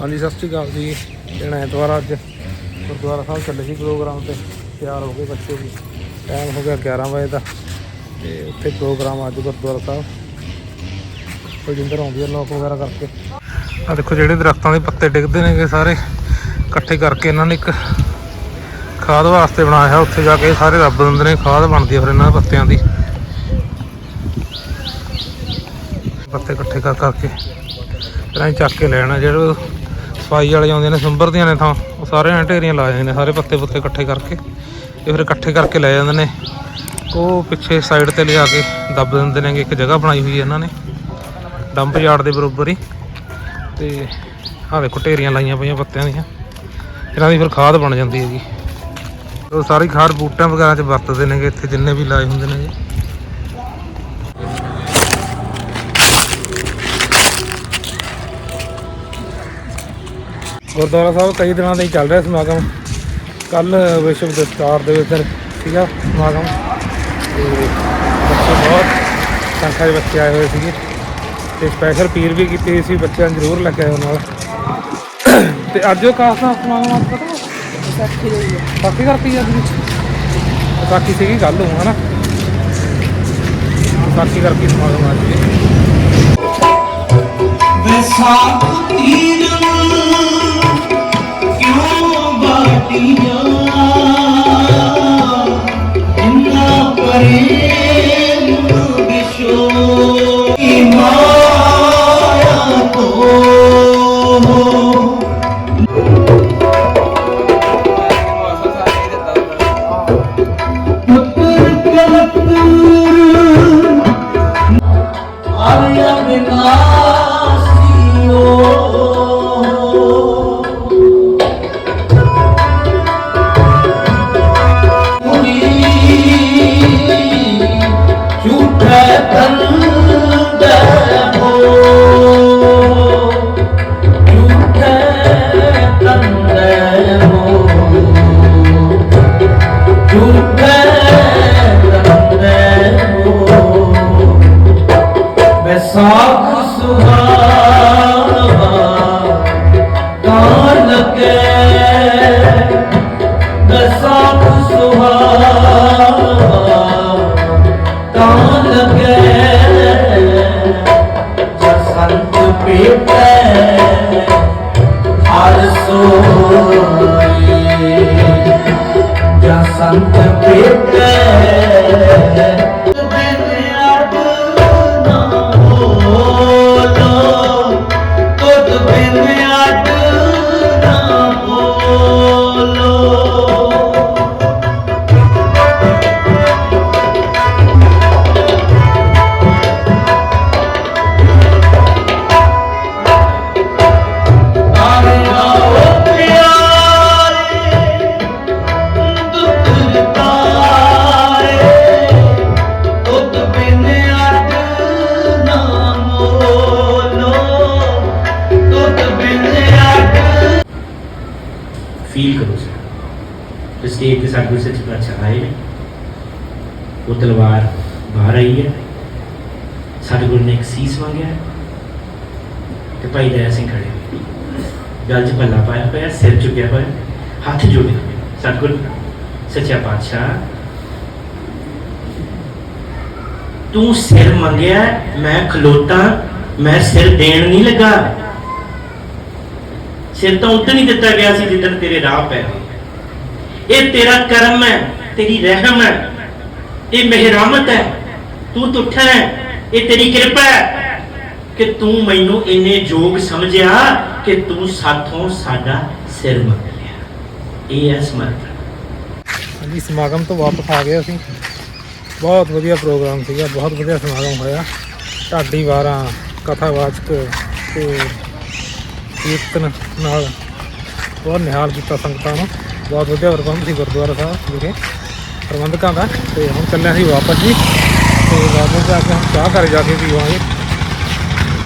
ਹਾਂਜੀ, ਸਤਿ ਸ਼੍ਰੀ ਅਕਾਲ ਜੀ। ਦਿਨ ਐਤਵਾਰ ਅੱਜ। ਗੁਰਦੁਆਰਾ ਸਾਹਿਬ ਚੱਲੇ ਸੀ ਪ੍ਰੋਗਰਾਮ ਤੇ। ਤਿਆਰ ਹੋ ਗਏ ਬੱਚੇ ਵੀ। ਟਾਈਮ ਹੋ ਗਿਆ 11 ਵਜੇ ਦਾ। ਤੇ ਉੱਥੇ ਪ੍ਰੋਗਰਾਮ ਅੱਜ ਗੁਰਦੁਆਰਾ ਸਾਹਿਬ। ਕੁਲਜਿੰਦਰ ਆਉਂਦੀ ਹੈ ਲੋਕ ਵਗੈਰਾ ਕਰਕੇ। ਆ ਦੇਖੋ ਜਿਹੜੇ ਦਰਖਤਾਂ ਦੇ ਪੱਤੇ ਡਿੱਗਦੇ ਨੇਗੇ ਸਾਰੇ। ਇਕੱਠੇ ਕਰਕੇ ਇਹਨਾਂ ਨੇ ਇੱਕ ਖਾਦ ਵਾਸਤੇ ਬਣਾਇਆ ਉੱਥੇ ਜਾ ਕੇ ਸਾਰੇ ਰੱਬ ਦਿੰਦੇ ਨੇ। ਖਾਦ ਬਣਦੀ ਹੈ ਫਿਰ ਇਹਨਾਂ ਪੱਤਿਆਂ ਦੀ। ਪੱਤੇ ਇਕੱਠੇ ਕਰ ਕਰਕੇ। ਫਿਰ ਚੱਕ ਕੇ ਲੈਣਾ। ਜਿਹੜੇ ਸਫ਼ਾਈ ਵਾਲੇ ਆਉਂਦੇ ਨੇ ਸੰਭਰਦੀਆਂ ਨੇ ਥਾਂ। ਉਹ ਸਾਰੇ ਐਂ ਢੇਰੀਆਂ ਲਾ ਜਾਂਦੇ ਨੇ, ਸਾਰੇ ਪੱਤੇ ਪੁੱਤੇ ਇਕੱਠੇ ਕਰਕੇ। ਤੇ ਫਿਰ ਇਕੱਠੇ ਕਰਕੇ ਲੈ ਜਾਂਦੇ ਨੇ। ਉਹ ਪਿੱਛੇ ਸਾਈਡ ਤੇ ਲਿਆ ਕੇ ਦੱਬ ਦਿੰਦੇ ਨੇ ਇੱਕ ਜਗ੍ਹਾ ਬਣਾਈ ਹੋਈ ਹੈ ਇਹਨਾਂ ਨੇ। ਡੰਪ ਯਾਰਡ ਦੇ ਬਰੋਬਰ ਹੀ। ਤੇ ਆਹ ਦੇਖੋ ਢੇਰੀਆਂ ਲਾਈਆਂ ਪਈਆਂ ਪੱਤਿਆਂ ਦੀਆਂ। ਇਹਨਾਂ ਦੀ ਫਿਰ ਖਾਦ ਬਣ ਜਾਂਦੀ ਹੈਗੀ। ਉਹ ਸਾਰੀ ਖਾਦ ਬੂਟਿਆਂ ਵਗੈਰਾ 'ਚ ਵਰਤਦੇ ਨੇਗੇ, ਇੱਥੇ ਜਿੰਨੇ ਵੀ ਲਾਏ ਹੁੰਦੇ ਨੇ ਜੀ ਗੁਰਦੁਆਰਾ ਸਾਹਿਬ ਕਈ ਦਿਨਾਂ ਹੀ ਚੱਲ ਰਿਹਾ ਸਮਾਗਮ। ਕੱਲ ਵਿਸ਼ਵ ਦਸਤਾਰ ਦੇ ਵਿੱਚ ਸੀਗਾ ਸਮਾਗਮ। ਤੇ ਬੱਚੇ ਬਹੁਤ ਸੰਖਿਆ ਦੇ ਬੱਚੇ ਆਏ ਹੋਏ ਸੀਗੇ। ਤੇ ਸਪੈਸ਼ਲ ਪੀਰ ਵੀ ਕੀਤੀ ਸੀ ਬੱਚਿਆਂ ਨੂੰ ਜ਼ਰੂਰ ਲੱਗਿਆ ਹੋਇਆ ਨਾਲ। ਤੇ ਅੱਜ ਉਹ ਕਾਸ ਦਾ ਸਮਾਗਮ ਅੱਜ ਪਤਾ ਵਿਸਾਖੀ ਦੇ ਵਿਸਾਖੀ ਕਰਤੀ ਅੱਜ ਵਿੱਚ। ਵਿਸਾਖੀ ਸੀਗੀ ਕੱਲ ਨੂੰ ਹਨਾ? ਵਿਸਾਖੀ ਕਰਕੇ ਸਮਾਗਮ ਅੱਜ। ਜੀ ਵਿਸਾਖੀ ਇੰਨਾ ਫੀਲ ਕਰੋ ਸਰ ਸਟੇਜ ਤੇ ਸਾਡੇ ਕੋਲ ਸੱਚ ਪਾਤਸ਼ਾਹ ਆਏ ਨੇ ਉਹ ਤਲਵਾਰ ਬਾਹਰ ਆਈ ਹੈ ਸਾਡੇ ਗੁਰੂ ਨੇ ਇੱਕ ਸੀਸ ਮੰਗਿਆ ਹੈ ਤੇ ਭਾਈ ਦਇਆ ਸਿੰਘ ਖੜੇ ਨੇ ਗਲ 'ਚ ਪੱਲਾ ਪਾਇਆ ਹੋਇਆ ਸਿਰ ਝੁਕਿਆ ਹੋਇਆ ਹੱਥ ਜੋੜੇ ਹੋਏ ਸਤਿਗੁਰ ਸੱਚਾ ਪਾਤਸ਼ਾਹ ਤੂੰ ਸਿਰ ਮੰਗਿਆ ਮੈਂ ਖਲੋਤਾ ਮੈਂ ਸਿਰ ਦੇਣ ਨਹੀਂ ਲੱਗਾ ਸਿਰ ਤਾਂ ਉਦੋਂ ਹੀ ਦਿੱਤਾ ਗਿਆ ਸੀ ਜਿੱਦਣ ਤੇਰੇ ਰਾਹ ਪੈ ਗਏ। ਇਹ ਤੇਰਾ ਕਰਮ ਹੈ, ਤੇਰੀ ਰਹਿਮ ਹੈ, ਇਹ ਮਿਹਰਮਤ ਹੈ, ਤੂੰ ਤੁਠਾ ਹੈ, ਇਹ ਤੇਰੀ ਕਿਰਪਾ ਹੈ ਕਿ ਤੂੰ ਮੈਨੂੰ ਇੰਨੇ ਯੋਗ ਸਮਝਿਆ ਕਿ ਤੂੰ ਸਾਥੋਂ ਸਾਡਾ ਸਿਰ ਮੰਗ ਲਿਆ ਇਹ ਹੈ ਸਮਰਪਣ ਹਾਂਜੀ, ਸਮਾਗਮ ਤੋਂ ਵਾਪਸ ਆ ਗਏ ਅਸੀਂ। ਬਹੁਤ ਵਧੀਆ ਪ੍ਰੋਗਰਾਮ ਸੀਗਾ, ਬਹੁਤ ਵਧੀਆ ਸਮਾਗਮ ਹੋਇਆ। ਢਾਡੀ ਵਾਰਾਂ, ਕਥਾਵਾਚਕ ਤੇ ਕੀਰਤਨ ਨਾਲ ਬਹੁਤ ਨਿਹਾਲ ਕੀਤਾ ਸੰਗਤਾਂ ਨੂੰ। ਬਹੁਤ ਵਧੀਆ ਪ੍ਰਬੰਧ ਸੀ ਗੁਰਦੁਆਰਾ ਸਾਹਿਬ ਵਿਖੇ ਪ੍ਰਬੰਧਕਾਂ ਦਾ। ਤੇ ਹੁਣ ਚੱਲਿਆ ਸੀ ਵਾਪਸ ਜੀ। ਤੇ ਵਾਪਸ ਜਾ ਕੇ ਹੁਣ ਚਾਹ ਘਰ ਜਾ ਕੇ ਪੀਵਾਂਗੇ।